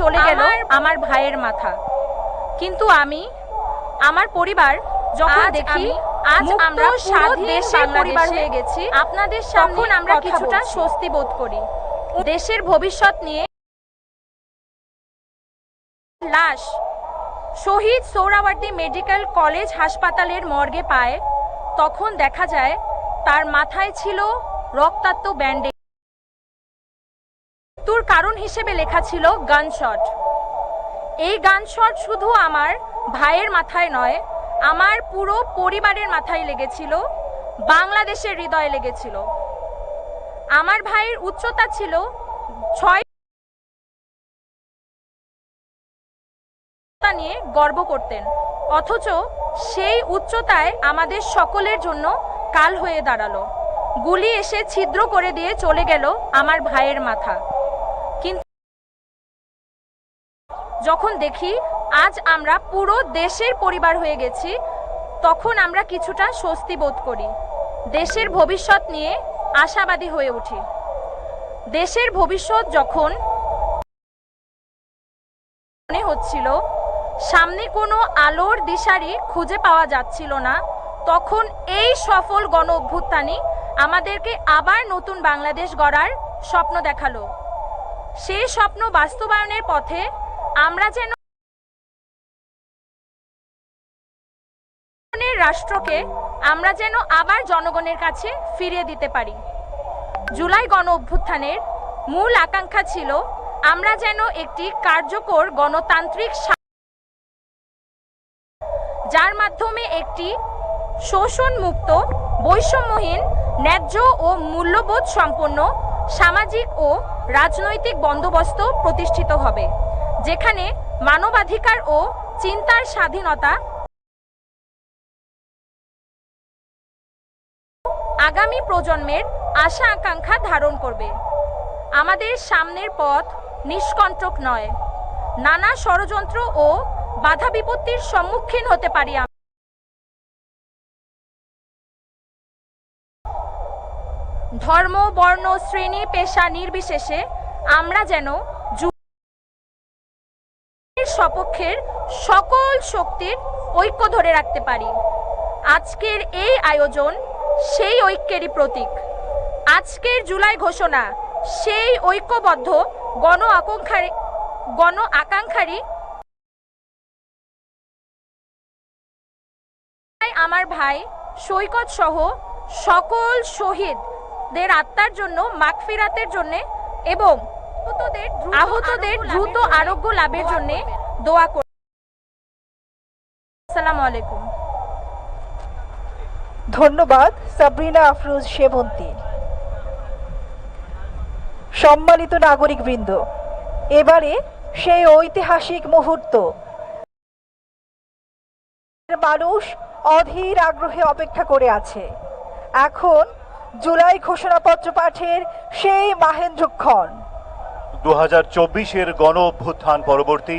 চলে গেল আমার ভাইয়ের মাথা। কিন্তু আমি আমার পরিবার যখন দেখি আজ আমরা স্বাধীন দেশের পরিবার হয়ে গেছি। আপনাদের তখন সামনে আমরা কিছুটা স্বস্তি বোধ করি। দেশের ভবিষ্যৎ নিয়ে লাশ শহীদ সোহরাওয়ার্দী মেডিকেল কলেজ হাসপাতালের মর্গে পায় তখন দেখা যায় তার মাথায় ছিল রক্তাক্ত ব্যান্ডেজ। মৃত্যুর কারণ হিসেবে লেখা ছিল গানশট এই গানশট শুধু আমার ভাইয়ের মাথায় নয়, আমার পুরো পরিবারের মাথায় লেগেছিল, বাংলাদেশের হৃদয়ে লেগেছিল। আমার ভাইয়ের উচ্চতা ছিল ছয় নিয়ে গর্ব করতেন, অথচ সেই উচ্চতায় আমাদের সকলের জন্য কাল হয়ে দাঁড়াল। গুলি এসে ছিদ্র করে দিয়ে চলে গেল আমার ভাইয়ের মাথা। যখন দেখি আজ আমরা পুরো দেশের পরিবার হয়ে গেছি, তখন আমরা কিছুটা স্বস্তি বোধ করি। দেশের ভবিষ্যৎ নিয়ে আশাবাদী হয়ে উঠি। দেশের ভবিষ্যৎ যখন মনে হচ্ছিল, সামনে কোনো আলোর দিশারি খুঁজে পাওয়া যাচ্ছিল না, তখন এই সফল গণ অভ্যুত্থানই আমাদেরকে আবার নতুন বাংলাদেশ গড়ার স্বপ্ন দেখাল। সেই স্বপ্ন বাস্তবায়নের পথে আমরা যেন রাষ্ট্রকে আমরা যেন আবার জনগণের কাছে ফিরিয়ে দিতে পারি। জুলাই গণ অভ্যুত্থানের মূল আকাঙ্ক্ষা ছিল আমরা যেন একটি কার্যকর গণতান্ত্রিক যার মাধ্যমে একটি শোষণমুক্ত, বৈষম্যহীন, ন্যায্য ও মূল্যবোধ সম্পন্ন সামাজিক ও রাজনৈতিক বন্দোবস্ত প্রতিষ্ঠিত হবে। যেখানে মানবাধিকার ও চিন্তার স্বাধীনতা আগামী প্রজন্মের আশা আকাঙ্ক্ষা ধারণ করবে। আমাদের সামনের পথ নিষ্কণ্টক নয়। নানা ষড়যন্ত্র ও বাধা বিপত্তির সম্মুখীন হতে পারি ধর্ম, বর্ণ, শ্রেণি, পেশা নির্বিশেষে আমরা যেন সপক্ষের সকল শক্তির ঐক্য ধরে রাখতে পারি। আজকের এই আয়োজন সেই ঐক্যেরই প্রতীক। আজকের জুলাই ঘোষণা সেই ঐক্যবদ্ধ গণ আকাঙ্ক্ষার গণ আকাঙ্ক্ষারই তাই আমার ভাই সৈকত সহ সকল শহীদদের আত্মার জন্য মাগফিরাতের জন্য এবং আহতদের দ্রুত আরোগ্য লাভের জন্য দোয়া করি। আসসালামু আলাইকুম। ধন্যবাদ সাবরিনা আফরোজ সেবন্তী। সম্মানিত নাগরিকবৃন্দ এবারে সেই ঐতিহাসিক মুহূর্ত। মানুষ অধীর আগ্রহে অপেক্ষা করে আছে। এখন জুলাই ঘোষণাপত্র পাঠের সেই মাহেন্দ্রক্ষণ। দু হাজার চব্বিশের গণ অভ্যুত্থান পরবর্তী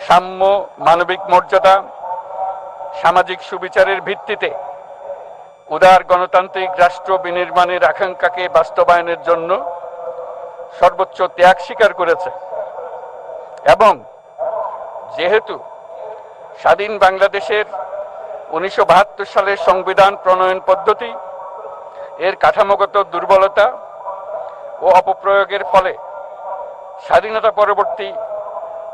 সাম্য মানবিক মর্যাদা, সামাজিক সুবিচারের ভিত্তিতে উদার গণতান্ত্রিক রাষ্ট্র বিনির্মাণের আকাঙ্ক্ষাকে বাস্তবায়নের জন্য সর্বোচ্চ ত্যাগ স্বীকার করেছে। এবং যেহেতু স্বাধীন বাংলাদেশের উনিশশো বাহাত্তর সালের সংবিধান প্রণয়ন পদ্ধতি, এর কাঠামোগত দুর্বলতা ও অপপ্রয়োগের ফলে স্বাধীনতা পরবর্তী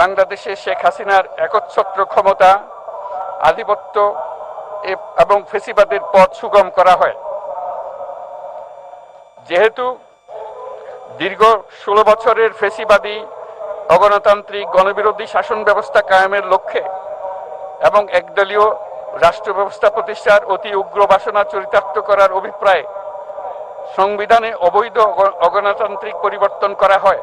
বাংলাদেশে শেখ হাসিনার একচ্ছত্র ক্ষমতা, আধিপত্য এবং ফেসিবাদের পথ সুগম করা হয়। যেহেতু দীর্ঘ ষোলো বছরের ফেসিবাদী, অগণতান্ত্রিক গণবিরোধী শাসন ব্যবস্থা কায়েমের লক্ষ্যে এবং একদলীয় রাষ্ট্র ব্যবস্থা প্রতিষ্ঠার অতি উগ্র বাসনা চরিতার্থ করার অভিপ্রায়ে সংবিধানে অবৈধ অগণতান্ত্রিক পরিবর্তন করা হয়।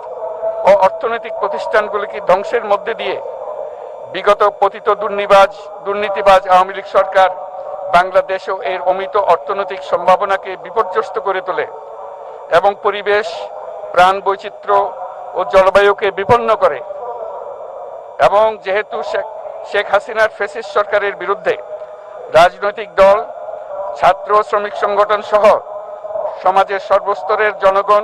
ও অর্থনৈতিক প্রতিষ্ঠানগুলিকে ধ্বংসের মধ্যে দিয়ে বিগত পতিত দুর্নিবাজ, দুর্নীতিবাজ আওয়ামী লীগ সরকার বাংলাদেশ ও এর অমিত অর্থনৈতিক সম্ভাবনাকে বিপর্যস্ত করে তোলে এবং পরিবেশ, প্রাণ বৈচিত্র্য ও জলবায়ুকে বিপন্ন করে। এবং যেহেতু শেখ শেখ হাসিনার ফেসিস সরকারের বিরুদ্ধে রাজনৈতিক দল, ছাত্র শ্রমিক সংগঠন সহ সমাজের সর্বস্তরের জনগণ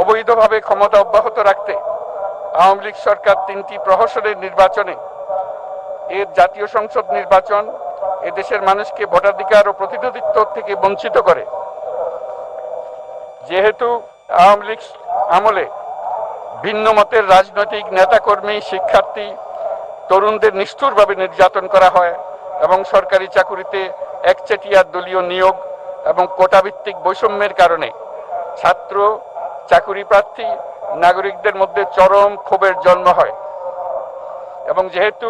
অবৈধভাবে ক্ষমতা অব্যাহত রাখতে আওয়ামী লীগ সরকার তিনটি প্রহসনের নির্বাচনে এর জাতীয় সংসদ নির্বাচন এদেশের মানুষকে ভোটাধিকার ও প্রতিনিধিত্ব থেকে বঞ্চিত করে। যেহেতু আওয়ামী লীগ আমলে ভিন্ন মতের রাজনৈতিক নেতাকর্মী, শিক্ষার্থী, তরুণদের নিষ্ঠুরভাবে নির্যাতন করা হয় এবং সরকারি চাকুরিতে একচেটিয়া দলীয় নিয়োগ এবং কোটাভিত্তিক বৈষম্যের কারণে ছাত্র চাকুরি প্রার্থী নাগরিকদের মধ্যে চরম ক্ষোভের জন্ম হয়। এবং যেহেতু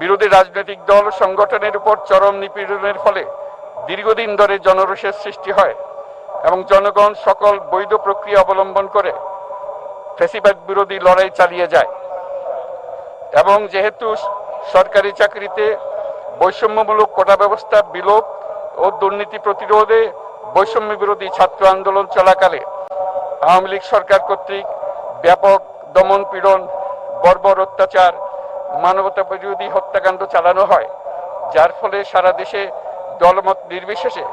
বিরোধী রাজনৈতিক দল সংগঠনের উপর চরম নিপীড়নের ফলে দীর্ঘদিন ধরে জনরোষের সৃষ্টি হয় এবং জনগণ সকল বৈধ প্রক্রিয়া অবলম্বন করে ফেসিবাদ বিরোধী লড়াই চালিয়ে যায়। এবং যেহেতু সরকারি চাকরিতে বৈষম্যমূলক কোটা ব্যবস্থা, বিলোপ ও দুর্নীতি প্রতিরোধে বৈষম্য বিরোধী ছাত্র আন্দোলন চলাকালে আওয়ামী লীগ সরকার কর্তৃক ব্যাপক দমন পীড়ন, বর্বর অত্যাচার মানবতা বিরোধী হত্যাকাণ্ড চালানো হয়, যার ফলে সারা দেশে দলমত নির্বিশেষে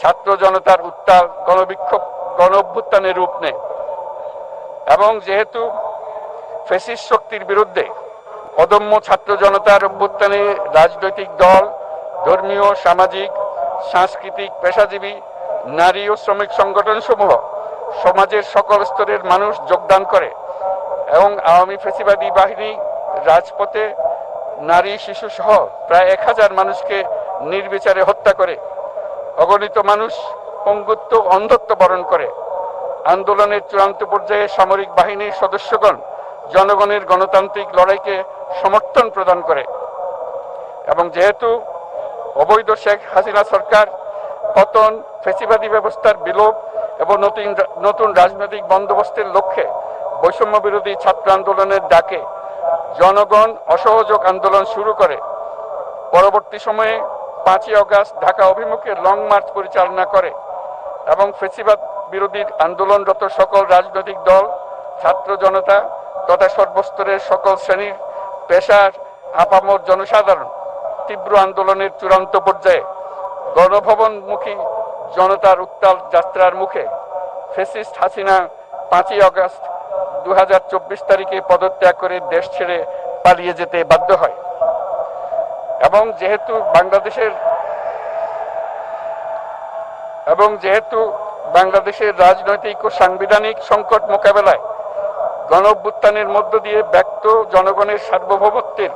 ছাত্র জনতার উত্তাল গণবিক্ষোভ গণ অভ্যুত্থানের রূপ নেয়। এবং যেহেতু ফেসিস শক্তির বিরুদ্ধে অদম্য ছাত্র জনতার অভ্যুত্থানে রাজনৈতিক দল, ধর্মীয়, সামাজিক, সাংস্কৃতিক, পেশাজীবী, নারী ও শ্রমিক সংগঠন সমূহ সমাজের সকল স্তরের মানুষ যোগদান করে এবং আওয়ামী ফেসিবাদী বাহিনী, রাজপথে নারী, শিশু সহ প্রায় এক হাজার মানুষকে নির্বিচারে হত্যা করে, অগণিত মানুষ পঙ্গুত্ব অন্ধত্ব বরণ করে, আন্দোলনের চূড়ান্ত পর্যায়ে সামরিক বাহিনীর সদস্যগণ জনগণের গণতান্ত্রিক লড়াইকে সমর্থন প্রদান করে এবং যেহেতু অবৈধ শেখ হাসিনা সরকার পতন, ফেসিবাদী ব্যবস্থার বিলোপ এবং নতুন নতুন রাজনৈতিক বন্দোবস্তের লক্ষ্যে বৈষম্য বিরোধী ছাত্র আন্দোলনের ডাকে জনগণ অসহযোগ আন্দোলন শুরু করে। পরবর্তী সময়ে পাঁচই অগাস্ট ঢাকা অভিমুখে লং মার্চ পরিচালনা করে এবং ফেসিবাদ বিরোধী আন্দোলনরত সকল রাজনৈতিক দল, ছাত্র জনতা তথা সর্বস্তরের সকল শ্রেণির পেশার আপামর জনসাধারণ তীব্র আন্দোলনের চূড়ান্ত পর্যায়ে গণভবনমুখী জনতার উত্তাল যাত্রার মুখে ফেসিস্ট হাসিনা পাঁচই আগস্ট দু তারিখে পদত্যাগ করে দেশ ছেড়ে পালিয়ে যেতে বাধ্য হয়। এবং যেহেতু বাংলাদেশের এবং যেহেতু বাংলাদেশের রাজনৈতিক ও সাংবিধানিক সংকট মোকাবেলায় গণ মধ্য দিয়ে ব্যক্ত জনগণের সার্বভৌমত্বের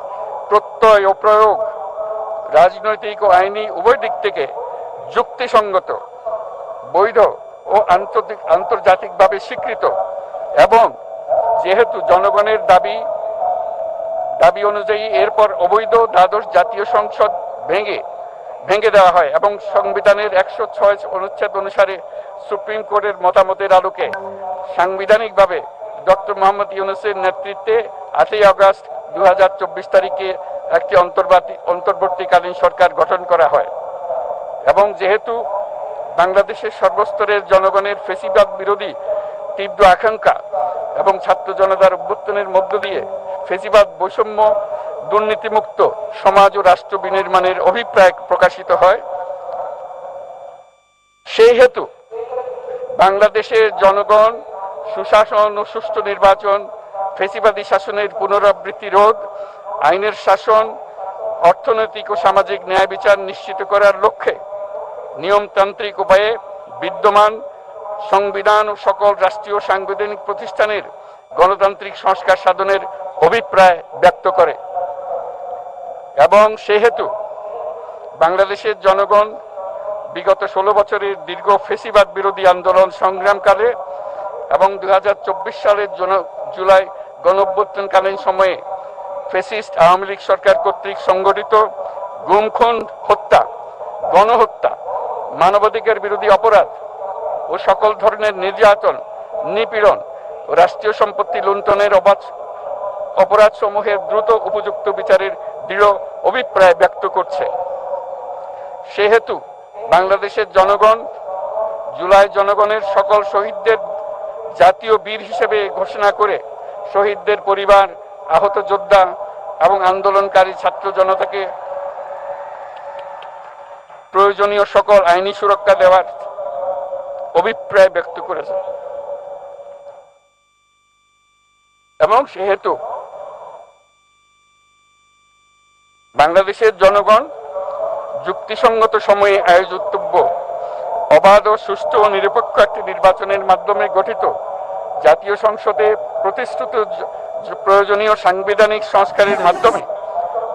প্রত্যয় ও প্রয়োগ, রাজনৈতিক ও আইনি উভয় দিক থেকে যুক্তিসঙ্গত, বৈধ ও আন্তর্জাতিক, আন্তর্জাতিকভাবে স্বীকৃত এবং যেহেতু জনগণের দাবি দাবি অনুযায়ী এরপর অবৈধ দ্বাদশ জাতীয় সংসদ ভেঙে ভেঙে দেওয়া হয় এবং সংবিধানের একশো ছয় অনুচ্ছেদ অনুসারে সুপ্রিম কোর্টের মতামতের আলোকে সাংবিধানিকভাবে ডক্টর মোহাম্মদ ইউনুসের নেতৃত্বে আটই আগস্ট দু হাজার চব্বিশ তারিখে একটি অন্তর্বর্তী অন্তর্বর্তীকালীন সরকার গঠন করা হয়। এবং যেহেতু বাংলাদেশের সর্বস্তরের জনগণের ফেসিবাদ বিরোধী তীব্র আকাঙ্ক্ষা এবং ছাত্র জনতার অভ্যুত্থানের মধ্য দিয়ে ফেসিবাদ বৈষম্য দুর্নীতিমুক্ত সমাজ ও রাষ্ট্র বিনির্মাণের অভিপ্রায় প্রকাশিত হয়, সেই হেতু বাংলাদেশের জনগণ সুশাসন ও সুষ্ঠু নির্বাচন, ফেসিবাদী শাসনের পুনরাবৃত্তি রোধ, আইনের শাসন, অর্থনৈতিক ও সামাজিক ন্যায় বিচার নিশ্চিত করার লক্ষ্যে নিয়মতান্ত্রিক উপায়ে বিদ্যমান সংবিধান ও সকল রাষ্ট্রীয় সাংবিধানিক প্রতিষ্ঠানের গণতান্ত্রিক সংস্কার সাধনের অভিপ্রায় ব্যক্ত করে। এবং সেহেতু বাংলাদেশের জনগণ বিগত ষোলো বছরের দীর্ঘ ফেসিবাদ বিরোধী আন্দোলন সংগ্রামকালে এবং দু হাজার চব্বিশ সালের জুলাই গণঅভ্যুত্থানকালীন সময়ে ফেসিস্ট আওয়ামী লীগ সরকার কর্তৃক সংগঠিত গুমখুন হত্যা, গণহত্যা মানবাধিকার বিরোধী অপরাধ ও সকল ধরনের নির্যাতন, নিপীড়ন ও রাষ্ট্রীয় সম্পত্তি লুণ্ঠনের অবাধ অপরাধ সমূহের দ্রুত উপযুক্ত বিচারের দৃঢ় অভিপ্রায় ব্যক্ত করছে। সেহেতু বাংলাদেশের জনগণ, জুলাই জনগণের সকল শহীদদের জাতীয় বীর হিসেবে ঘোষণা করে শহীদদের পরিবার, আহত যোদ্ধা এবং আন্দোলনকারী ছাত্র জনতাকে প্রয়োজনীয় সকল আইনি সুরক্ষা দেওয়ার অভিপ্রায় ব্যক্ত করেছে এবং সেহেতু বাংলাদেশের জনগণ যুক্তিসঙ্গত সময়ে আয়োজিতব্য অবাধ ও সুষ্ঠু ও নিরপেক্ষ একটি নির্বাচনের মাধ্যমে গঠিত জাতীয় সংসদে জ- প্রয়োজনীয় সাংবিধানিক সংস্কারের মাধ্যমে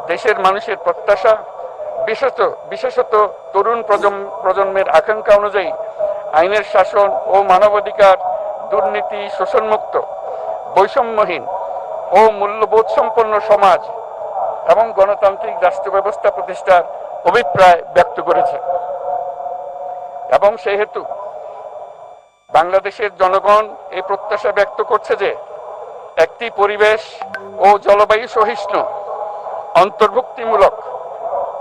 দেশের মানুষের প্রত্যাশা বিশেষত বিশেষত তরুণ প্রজন্ম, প্রজন্মের আকাঙ্ক্ষা অনুযায়ী আইনের শাসন ও মানবাধিকার দুর্নীতি শোষণমুক্ত, বৈষম্যহীন ও মূল্যবোধ সম্পন্ন সমাজ এবং গণতান্ত্রিক রাষ্ট্র ব্যবস্থা প্রতিষ্ঠার অভিপ্রায় ব্যক্ত করেছে। এবং সেহেতু বাংলাদেশের জনগণ এই প্রত্যাশা ব্যক্ত করছে যে একটি পরিবেশ ও জলবায়ু সহিষ্ণু, অন্তর্ভুক্তিমূলক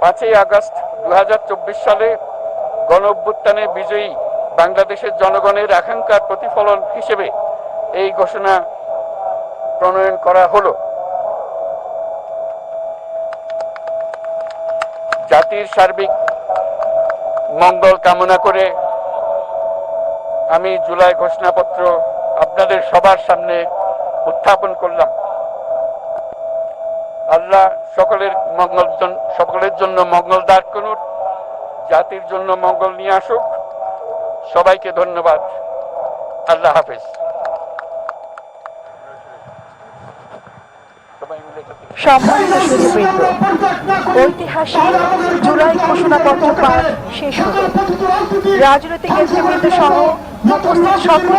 পাঁচই আগস্ট দু হাজার চব্বিশ সালে গণ অভ্যুত্থানে বিজয়ী বাংলাদেশের জনগণের আকাঙ্ক্ষার প্রতিফলন হিসেবে এই ঘোষণা প্রণয়ন করা হলো। জাতির সার্বিক মঙ্গল কামনা করে আমি জুলাই ঘোষণাপত্র আপনাদের সবার সামনে উত্থাপন করলাম। আল্লাহ সকলের মঙ্গল সকলের জন্য মঙ্গল দান করুন, জাতির জন্য মঙ্গল নিয়ে আসুক। সবাইকে ধন্যবাদ। আল্লাহ হাফেজ। ঐতিহাসিক